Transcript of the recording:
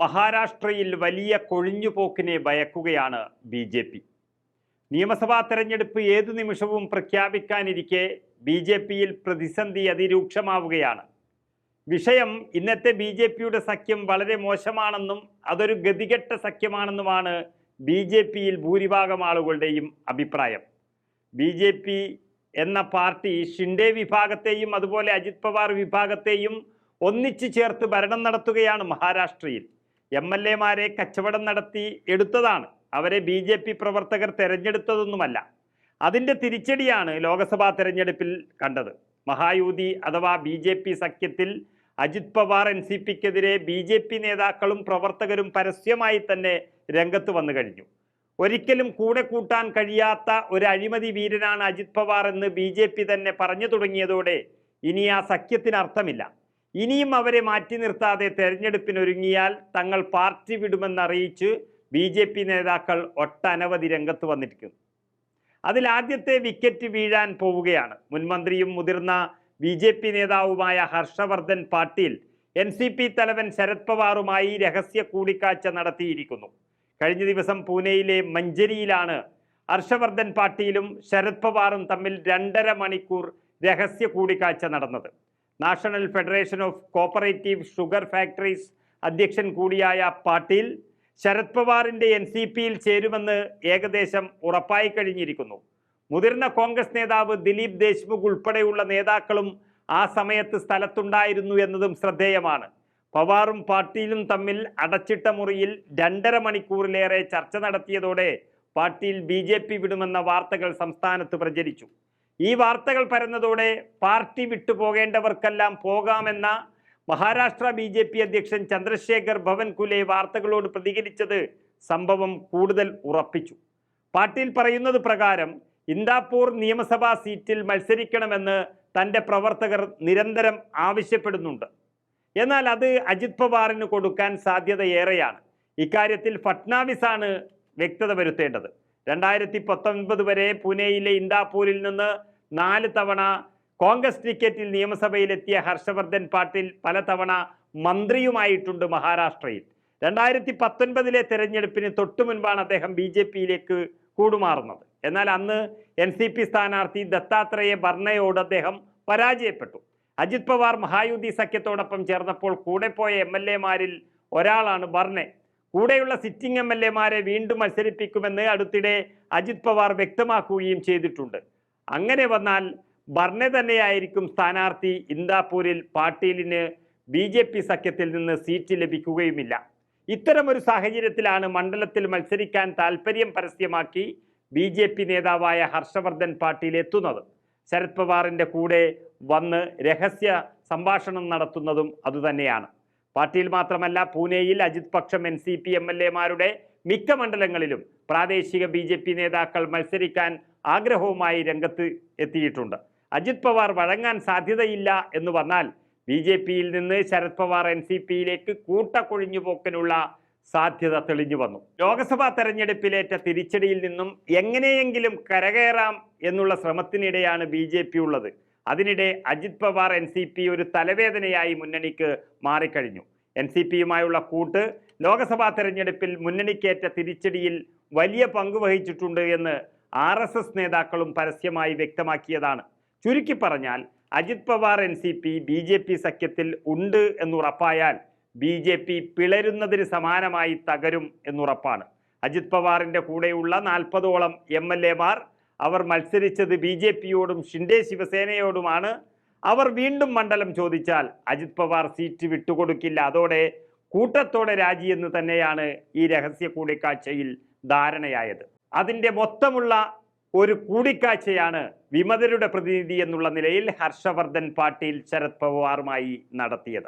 മഹാരാഷ്ട്രയിൽ വലിയ കൊഴിഞ്ഞുപോക്കിനെ ഭയക്കുകയാണ് ബി ജെ പി. നിയമസഭാ തെരഞ്ഞെടുപ്പ് ഏതു നിമിഷവും പ്രഖ്യാപിക്കാനിരിക്കെ ബി ജെ പിയിൽ പ്രതിസന്ധി അതിരൂക്ഷമാവുകയാണ്. വിഷയം ഇന്നത്തെ ബി ജെ പിയുടെ സഖ്യം വളരെ മോശമാണെന്നും അതൊരു ഗതികെട്ട സഖ്യമാണെന്നുമാണ് ബി ജെ പിയിൽ ഭൂരിഭാഗം ആളുകളുടെയും അഭിപ്രായം. ബി ജെ പി എന്ന പാർട്ടി ഷിൻഡെ വിഭാഗത്തെയും അതുപോലെ അജിത് പവാർ വിഭാഗത്തെയും ഒന്നിച്ചു ചേർത്ത് ഭരണം നടത്തുകയാണ് മഹാരാഷ്ട്രയിൽ. എം എൽ എമാരെ കച്ചവടം നടത്തി എടുത്തതാണ്. അവരെ ബി ജെ പി പ്രവർത്തകർ തെരഞ്ഞെടുത്തതൊന്നുമല്ല. അതിന്റെ തിരിച്ചടിയാണ് ലോക്സഭാ തെരഞ്ഞെടുപ്പിൽ കണ്ടത്. മഹായൂതി അഥവാ ബി ജെ പി സഖ്യത്തിൽ അജിത് പവാർ എൻ സി പിക്കെതിരെ ബി ജെ പി നേതാക്കളും പ്രവർത്തകരും പരസ്യമായി തന്നെ രംഗത്ത് വന്നു കഴിഞ്ഞു. ഒരിക്കലും കൂടെ കൂട്ടാൻ കഴിയാത്ത ഒരു അഴിമതി വീരനാണ് അജിത് പവാർ എന്ന് ബി ജെ പി തന്നെ പറഞ്ഞു തുടങ്ങിയതോടെ ഇനി ആ സഖ്യത്തിന് അർത്ഥമില്ല. ഇനിയും അവരെ മാറ്റി നിർത്താതെ തെരഞ്ഞെടുപ്പിനൊരുങ്ങിയാൽ തങ്ങൾ പാർട്ടി വിടുമെന്നറിയിച്ച് ബി ജെ പി നേതാക്കൾ ഒട്ടനവധി രംഗത്ത് വന്നിരിക്കുന്നു. അതിൽ ആദ്യത്തെ വിക്കറ്റ് വീഴാൻ പോവുകയാണ്. മുൻമന്ത്രിയും മുതിർന്ന ബി ജെ പി നേതാവുമായ Harshvardhan Patil N C P തലവൻ ശരത് പവാറുമായി രഹസ്യ കൂടിക്കാഴ്ച നടത്തിയിരിക്കുന്നു. കഴിഞ്ഞ ദിവസം പൂനെയിലെ മഞ്ചരിയിലാണ് ഹർഷവർദ്ധൻ പാട്ടീലും ശരത് പവാറും തമ്മിൽ രണ്ടര മണിക്കൂർ രഹസ്യ കൂടിക്കാഴ്ച നടന്നത്. National federation of cooperative sugar factories അധ്യക്ഷൻ കൂടിയായ പാട്ടീൽ ശരത് പവാറിന്റെ എൻ സി പിയിൽ ചേരുമെന്ന് ഏകദേശം ഉറപ്പായി കഴിഞ്ഞിരിക്കുന്നു. മുതിർന്ന കോൺഗ്രസ് നേതാവ് ദിലീപ് ദേശ്മുഖ് ഉൾപ്പെടെയുള്ള നേതാക്കളും ആ സമയത്ത് സ്ഥലത്തുണ്ടായിരുന്നു എന്നതും ശ്രദ്ധേയമാണ്. പവാറും പാട്ടീലും തമ്മിൽ അടച്ചിട്ട മുറിയിൽ രണ്ടര മണിക്കൂറിലേറെ ചർച്ച നടത്തിയതോടെ പാട്ടീൽ ബി വിടുമെന്ന വാർത്തകൾ സംസ്ഥാനത്ത് പ്രചരിച്ചു. ഈ വാർത്തകൾ പരന്നതോടെ പാർട്ടി വിട്ടുപോകേണ്ടവർക്കെല്ലാം പോകാമെന്ന മഹാരാഷ്ട്ര ബി ജെ പി അധ്യക്ഷൻ ചന്ദ്രശേഖർ ഭവൻകുലെ വാർത്തകളോട് പ്രതികരിച്ചത് സംഭവം കൂടുതൽ ഉറപ്പിച്ചു. പാട്ടീൽ പറയുന്നത് പ്രകാരം ഇന്ദാപൂർ നിയമസഭാ സീറ്റിൽ മത്സരിക്കണമെന്ന് തന്റെ പ്രവർത്തകർ നിരന്തരം ആവശ്യപ്പെടുന്നുണ്ട്. എന്നാൽ അത് അജിത് പവാറിന് കൊടുക്കാൻ സാധ്യതയേറെയാണ്. ഇക്കാര്യത്തിൽ ഫട്നാവിസാണ് വ്യക്തത വരുത്തേണ്ടത്. രണ്ടായിരത്തി പത്തൊൻപത് വരെ പൂനെയിലെ ഇന്ദാപൂരിൽ നിന്ന് നാല് തവണ കോൺഗ്രസ് ടിക്കറ്റിൽ നിയമസഭയിലെത്തിയ ഹർഷവർദ്ധൻ പാട്ടീൽ പലതവണ മന്ത്രിയുമായിട്ടുണ്ട് മഹാരാഷ്ട്രയിൽ. രണ്ടായിരത്തി പത്തൊൻപതിലെ തെരഞ്ഞെടുപ്പിന് തൊട്ടു മുൻപാണ് അദ്ദേഹം ബി ജെ പിയിലേക്ക് കൂടുമാറുന്നത്. എന്നാൽ അന്ന് എൻ സി പി സ്ഥാനാർത്ഥി ദത്താത്രേയ ബർണയോട് അദ്ദേഹം പരാജയപ്പെട്ടു. അജിത് പവാർ മഹായുതി സഖ്യത്തോടൊപ്പം ചേർന്നപ്പോൾ കൂടെ പോയ എം എൽ എമാരിൽ ഒരാളാണ് ബർണെ. കൂടെയുള്ള സിറ്റിംഗ് എം എൽ എമാരെ വീണ്ടും മത്സരിപ്പിക്കുമെന്ന് അടുത്തിടെ അജിത് പവാർ വ്യക്തമാക്കുകയും ചെയ്തിട്ടുണ്ട്. അങ്ങനെ വന്നാൽ ബർണെ തന്നെയായിരിക്കും സ്ഥാനാർത്ഥി ഇന്ദാപൂരിൽ പാട്ടീലിന് ബി ജെ പി സഖ്യത്തിൽ നിന്ന് സീറ്റ് ലഭിക്കുകയുമില്ല. ഇത്തരമൊരു സാഹചര്യത്തിലാണ് മണ്ഡലത്തിൽ മത്സരിക്കാൻ താൽപ്പര്യം പരസ്യമാക്കി ബി ജെ പി നേതാവായ ഹർഷവർദ്ധൻ പാട്ടീൽ എത്തുന്നത്. ശരത് പവാറിന്റെ കൂടെ വന്ന് രഹസ്യ സംഭാഷണം നടത്തുന്നതും അതുതന്നെയാണ്. പാർട്ടിയിൽ മാത്രമല്ല പൂനെയിൽ അജിത് പക്ഷം N C P M L എമാരുടെ മിക്ക മണ്ഡലങ്ങളിലും പ്രാദേശിക ബി ജെ പി നേതാക്കൾ മത്സരിക്കാൻ ആഗ്രഹവുമായി രംഗത്ത് എത്തിയിട്ടുണ്ട്. അജിത് പവാർ വഴങ്ങാൻ സാധ്യതയില്ല എന്ന് വന്നാൽ ബി ജെ പിയിൽ നിന്ന് ശരത് പവാർ എൻ സി പിയിലേക്ക് കൂട്ടക്കൊഴിഞ്ഞുപോക്കിനുള്ള സാധ്യത തെളിഞ്ഞു വന്നു. ലോക്സഭാ തെരഞ്ഞെടുപ്പിലേറ്റ തിരിച്ചടിയിൽ നിന്നും എങ്ങനെയെങ്കിലും കരകയറാം എന്നുള്ള ശ്രമത്തിനിടെയാണ് ബി ഉള്ളത്. അതിനിടെ Ajit Pawar N C P ഒരു തലവേദനയായി മുന്നണിക്ക് മാറിക്കഴിഞ്ഞു. എൻ സി പിയുമായുള്ള കൂട്ട് ലോക്സഭാ തെരഞ്ഞെടുപ്പിൽ മുന്നണിക്കേറ്റ തിരിച്ചടിയിൽ വലിയ പങ്ക് വഹിച്ചിട്ടുണ്ട് എന്ന് ആർ എസ് എസ് നേതാക്കളും പരസ്യമായി വ്യക്തമാക്കിയതാണ്. ചുരുക്കി പറഞ്ഞാൽ Ajit Pawar N C P B J P സഖ്യത്തിൽ ഉണ്ട് എന്നുറപ്പായാൽ ബി ജെ പി പിളരുന്നതിന് സമാനമായി തകരും എന്നുറപ്പാണ്. അജിത് പവാറിന്റെ കൂടെയുള്ള നാൽപ്പതോളം എം എൽ എമാർ അവർ മത്സരിച്ചത് ബി ജെ പിയോടും ഷിൻഡെ ശിവസേനയോടുമാണ്. അവർ വീണ്ടും മണ്ഡലം ചോദിച്ചാൽ അജിത് പവാർ സീറ്റ് വിട്ടുകൊടുക്കില്ല. അതോടെ കൂട്ടത്തോടെ രാജിയെന്ന് തന്നെയാണ് ഈ രഹസ്യ കൂടിക്കാഴ്ചയിൽ ധാരണയായത്. അതിന്റെ മൊത്തമുള്ള ഒരു കൂടിക്കാഴ്ചയാണ് വിമതരുടെ പ്രതിനിധി എന്നുള്ള നിലയിൽ ഹർഷവർദ്ധൻ പാട്ടീൽ ശരത് പവാറുമായി നടത്തിയത്.